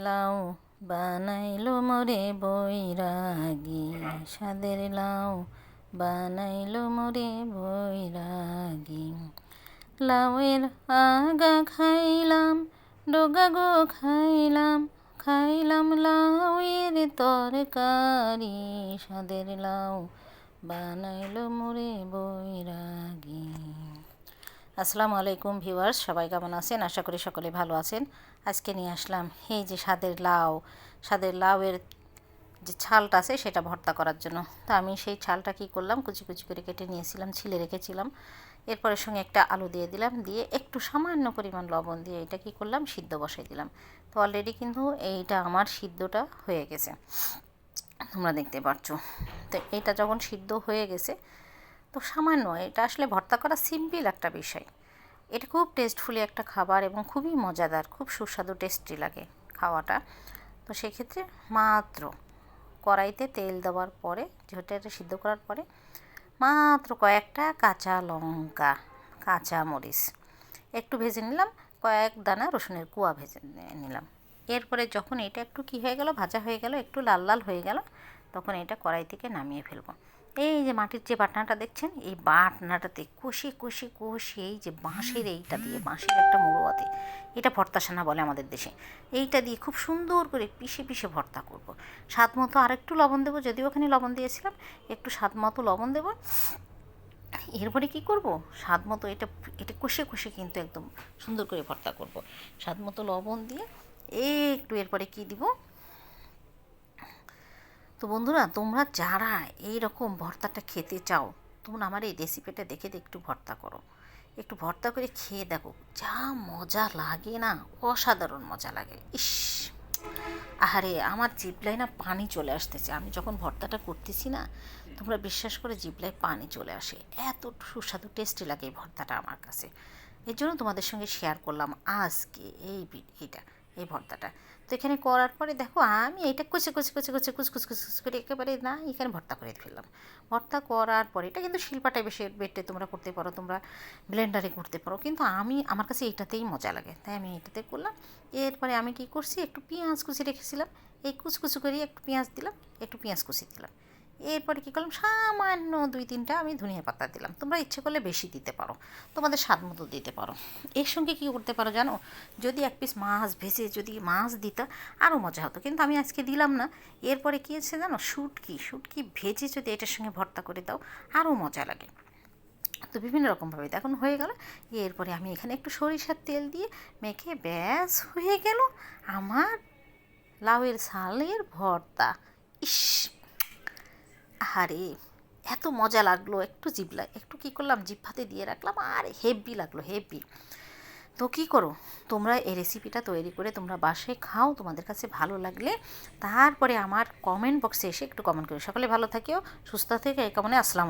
লাউ বানাইলো মোরে বৈরাগী। সাদের লাউ বানাইলো মোরে বৈরাগী। লাউয়ের আগা খাইলাম, ডোগা গো খাইলাম খাইলাম লাউয়ের তরকারি। সাদের লাউ বানাইলো মোরে বৈরাগী। আসসালামু আলাইকুম ভিউয়ার্স, সবাই কেমন আছেন? আশা করি সকলে ভালো আছেন। আজকে নিয়ে আসলাম এই যে স্বাদের লাউ। স্বাদের লাউয়ের যে ছালটা আছে সেটা ভর্তা করার জন্য। তো আমি সেই ছালটা কি করলাম? কুচি কুচি করে কেটে নিয়েছিলাম, ছিলে রেখেছিলাম। এরপরের সঙ্গে একটা আলু দিয়ে দিলাম, দিয়ে একটু সামান্য পরিমাণ লবণ দিয়ে এটা কি করলাম? সিদ্ধ বসাই দিলাম। তো অলরেডি কিন্তু এইটা আমার সিদ্ধটা হয়ে গেছে। তোমরা দেখতে পাচ্ছ। তো এটা যখন সিদ্ধ হয়ে গেছে তো সামান্য, এটা আসলে ভর্তা করা সিম্পল একটা বিষয়। এটা খুব টেস্টফুলি একটা খাবার এবং খুবই মজাদার, খুব সুস্বাদু টেস্টি লাগে খাওয়াটা। তো সেক্ষেত্রে মাত্র কড়াইতে তেল দেওয়ার পরে যেটা এটা সিদ্ধ করার পরে, মাত্র কয়েকটা কাঁচা লঙ্কা, কাঁচা মরিচ। একটু ভেজে নিলাম, কয়েক দানা রসুনের কুয়া ভেজে নিলাম। এরপরে যখন এটা একটু কি হয়ে গেল, ভাজা হয়ে গেল, একটু লাল লাল হয়ে গেল, তখন এটা কড়াই থেকে নামিয়ে ফেলব। এই যে মাটির যে বাটনাটা দেখছেন, এই বাটনাটাতে কষে কষে কষে এই যে বাঁশের এইটা দিয়ে, বাঁশের একটা মুড়োয়াতে এটা ভর্তাসানা বলে আমাদের দেশে। এইটা দিয়ে খুব সুন্দর করে পিষে পিষে ভর্তা করব। স্বাদ মতো আরেকটু লবণ দেবো, যদিও ওখানে লবণ দিয়েছিলাম, একটু স্বাদ মতো লবণ দেবো। এরপরে কি করব? স্বাদ মতো এটা এটা কষে কষে কিন্তু একদম সুন্দর করে ভর্তা করব। স্বাদ মতো লবণ দিয়ে একটু এরপরে কি দিব? তো বন্ধুরা, তোমরা যারা এই রকম ভর্তাটা খেতে চাও, তোমরা আমার এই রেসিপিটা দেখে একটু ভর্তা করো। একটু ভর্তা করে খেয়ে দেখো, যা মজা লাগে না, অসাধারণ মজা লাগে। ইস, আহারে, আমার জিপলায় না পানি চলে আসতেছে। আমি যখন ভর্তাটা করতেছি না, তোমরা বিশ্বাস করে জিপলায় পানি চলে আসে। এত সুস্বাদু টেস্টি লাগে এই ভর্তাটা আমার কাছে। এর জন্য তোমাদের সঙ্গে শেয়ার করলাম আজকে এই এইটা। এই ভর্তাটা। তো এখানে করার পরে দেখো, আমি এটা কুচে কুচে কুচে কুচে, কুচ কুচ কুচ করে একেবারে না এখানে ভর্তা করে ফেললাম। ভর্তা করার পরে, এটা কিন্তু শিল্পাটায় বেশি বেটে তোমরা করতে পারো, তোমরা ব্লেন্ডারে করতে পারো, কিন্তু আমি, আমার কাছে এইটাতেই মজা লাগে। তাই আমি এটাতে করলাম। এরপরে আমি কি করছি, একটু পেঁয়াজ কুচি রেখেছিলাম, এই কুচকুচি করে একটু পেঁয়াজ দিলাম, একটু পেঁয়াজ কুচি দিলাম। এরপরে কী করলাম? সামান্য দুই তিনটা আমি ধনিয়া পাতা দিলাম। তোমরা ইচ্ছে করলে বেশি দিতে পারো, তোমাদের স্বাদ মতো দিতে পারো। এর সঙ্গে কী করতে পারো জানো? যদি এক পিস মাছ ভেজে যদি মাছ দিতা আরও মজা হতো। কিন্তু আমি আজকে দিলাম না। এরপরে কী আছে জানো? শুটকি শুটকি ভেজে যদি এটার সঙ্গে ভর্তা করে দাও আরও মজা লাগে। তো বিভিন্ন রকমভাবে তো এখন হয়ে গেল। এরপরে আমি এখানে একটু সরিষার তেল দিয়ে মেখে ব্যাস হয়ে গেল আমার লাউয়ের সালের ভর্তা। ইস! আহারে এত মজা লাগল, একটু জিভলা একটু কি করলাম জিভাতে দিয়ে রাখলাম, আর হেভি লাগল হেভি তো কী করো, তোমরা এই রেসিপিটা তৈরি করে তোমরা বাসে খাও, তোমাদের কাছে ভালো লাগলে। তারপরে আমার কমেন্ট বক্সে এসে একটু কমেন্ট করো। সকলে ভালো থাকিও, সুস্থ থেকে এই কামনে আসসালাম